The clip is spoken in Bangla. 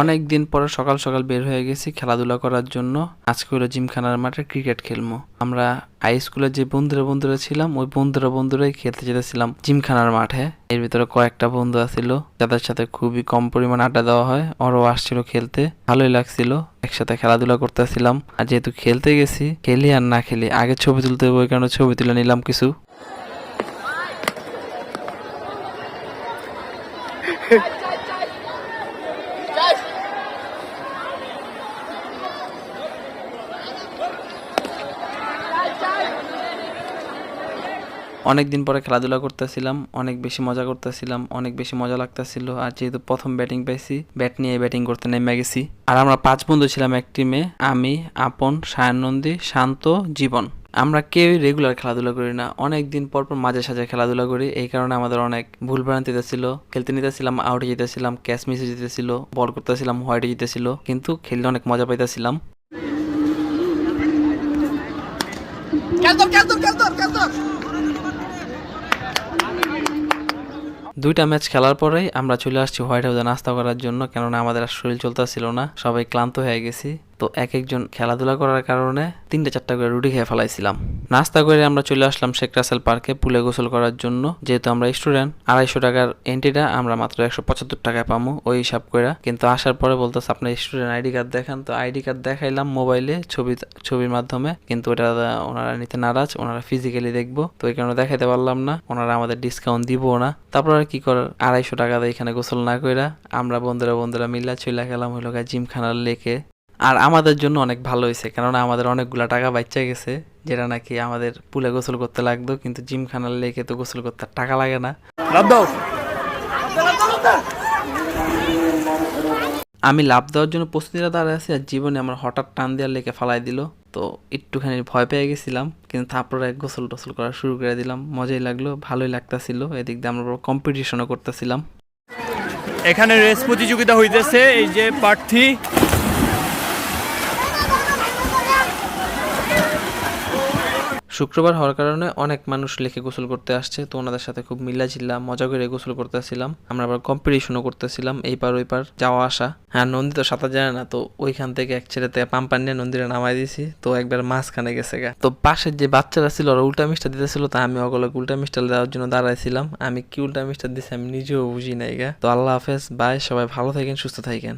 অনেক দিন পরে সকাল সকাল বের হয়ে গেছি খেলাধুলা করার জন্য। আজকে হলো জিমখানার মাঠে ক্রিকেট খেলব আমরা হাই স্কুলে যে বন্ধুরা বন্ধুরা ছিলাম, ওই বন্ধুরা বন্ধুরাই খেলতে যেতেছিলাম জিমখানার মাঠে। এর ভিতরে কয়েকটা বন্ধু আছিল, যাদের সাথে খুবই কম পরিমাণ আড্ডা দেওয়া হয়, ওরাও আসছিল খেলতে। ভালোই লাগছিল, একসাথে খেলাধুলা করতেছিলাম। আর যেহেতু খেলতে গেছি, খেলি আর না খেলি, আগে ছবি তুলতে হবে কারণে ছবি তুলে নিলাম কিছু। অনেক দিন পরে খেলাধুলা করতেছিলাম, অনেক বেশি মজা করতেছিলাম, অনেক বেশি মজা লাগতেছিল। আর যেহেতু প্রথম ব্যাটিং পাইছি ব্যাট নিয়ে ব্যাটিং করতে নেমে গেছি। আর আমরা পাঁচ বন্ধু ছিলাম এক টিমে আমি, আপন সায়নন্দী শান্ত, জীবন। আমরা কেউই রেগুলার খেলাধুলা করি না। অনেক দিন পর পর মাঝে সাঝে খেলাধুলা করি। এই কারণে আমাদের অনেক ভুল ভ্রান্তিতে ছিল খেলতে নিতেছিলাম আউটে জিতেছিলাম ক্যাচ মিসে জিতেছিল বল করতেছিলাম হোয়াইটে জিতেছিল কিন্তু খেলতে অনেক মজা পাইতেছিলাম। দুইটা ম্যাচ খেলার পরেই আমরা চলে আসছি হোয়াইট হাউসে নাস্তা করার জন্য। কেননা আমাদের আর শরীর চলতেছিল না। সবাই ক্লান্ত হয়ে গেছি। তো এক একজন খেলাধুলা করার কারণে তিনটে চারটা করে রুটি খেয়ে ফেলাইছিলাম। নাস্তা করে আমরা চলে আসলাম শেখ রাসেল পার্কে পুলে গোসল করার জন্য। যেহেতু আমরা স্টুডেন্ট, আড়াইশো টাকার এন্ট্রিটা আমরা মাত্র একশো পঁচাত্তর টাকায় পাবো ওই হিসাব করে। কিন্তু আসার পরে বলতেছে আপনার স্টুডেন্ট আইডি কার্ড দেখান। তো আইডি কার্ড দেখাইলাম মোবাইলে ছবি, ছবির মাধ্যমে। কিন্তু ওটা ওনারা নিতে নারাজ, ওনারা ফিজিক্যালি দেখব। তো এই কারণে দেখাইতে পারলাম না, ওনারা আমাদের ডিসকাউন্ট দিবও না। তারপর আর কি করে আড়াইশো টাকা দিয়ে এখানে গোসল না কইরা আমরা বন্ধুরা বন্ধুরা মিল্লা চলে গেলাম হইল গা জিমখানার লেকে। আর আমাদের জন্য অনেক ভালো হয়েছে কেননা আমাদের অনেকগুলা টাকা বাচ্চা গেছে যেটা নাকি আমাদের পুলে গোসল করতে লাগতো কিন্তু জিমখানার লেকে তো গোসল করতে টাকা লাগে না। আমি লাভ দেওয়ার জন্য প্রস্তুতিটা দাঁড়িয়ে আছি আর জীবনে আমার হঠাৎ টান দেওয়ার লেকে ফালাই দিল তো একটুখানি ভয় পেয়ে গেছিলাম কিন্তু তারপরে গোসল টোসল করা শুরু করে দিলাম মজাই লাগল ভালোই লাগতাছিল এদিক দিয়ে আমরা কম্পিটিশনও করতেছিলাম। এখানে রেস প্রতিযোগিতা হইতেছে এই যে প্রার্থী শুক্রবার হওয়ার কারণে অনেক মানুষ লেখে গোসল করতে আসছে, তো ওনাদের সাথে খুব মিলা ঝিল্লা মজা করে গোসল করতেছিলাম। আমরা আবার কম্পিটিশনও করতেছিলাম এই পার ওই পার যাওয়া আসা। হ্যাঁ নন্দী তো সাঁতার জানে না, তো ওইখান থেকে এক ছেড়ে থেকে পাম্পার নিয়ে নন্দীরা নামাই দিয়েছি তো একবার মাঝখানে গেছে গা। তো পাশের যে বাচ্চারা ছিল, ওরা উল্টা মিষ্টা দিতেছিল, তা আমি ওগুলোকে উল্টা মিষ্টা দেওয়ার জন্য দাঁড়াইছিলাম। আমি কি উল্টা মিষ্টা দিছি আমি নিজেও বুঝি নাই গা। তো আল্লাহ হাফেজ বাই সবাই ভালো থাকেন, সুস্থ থাকেন।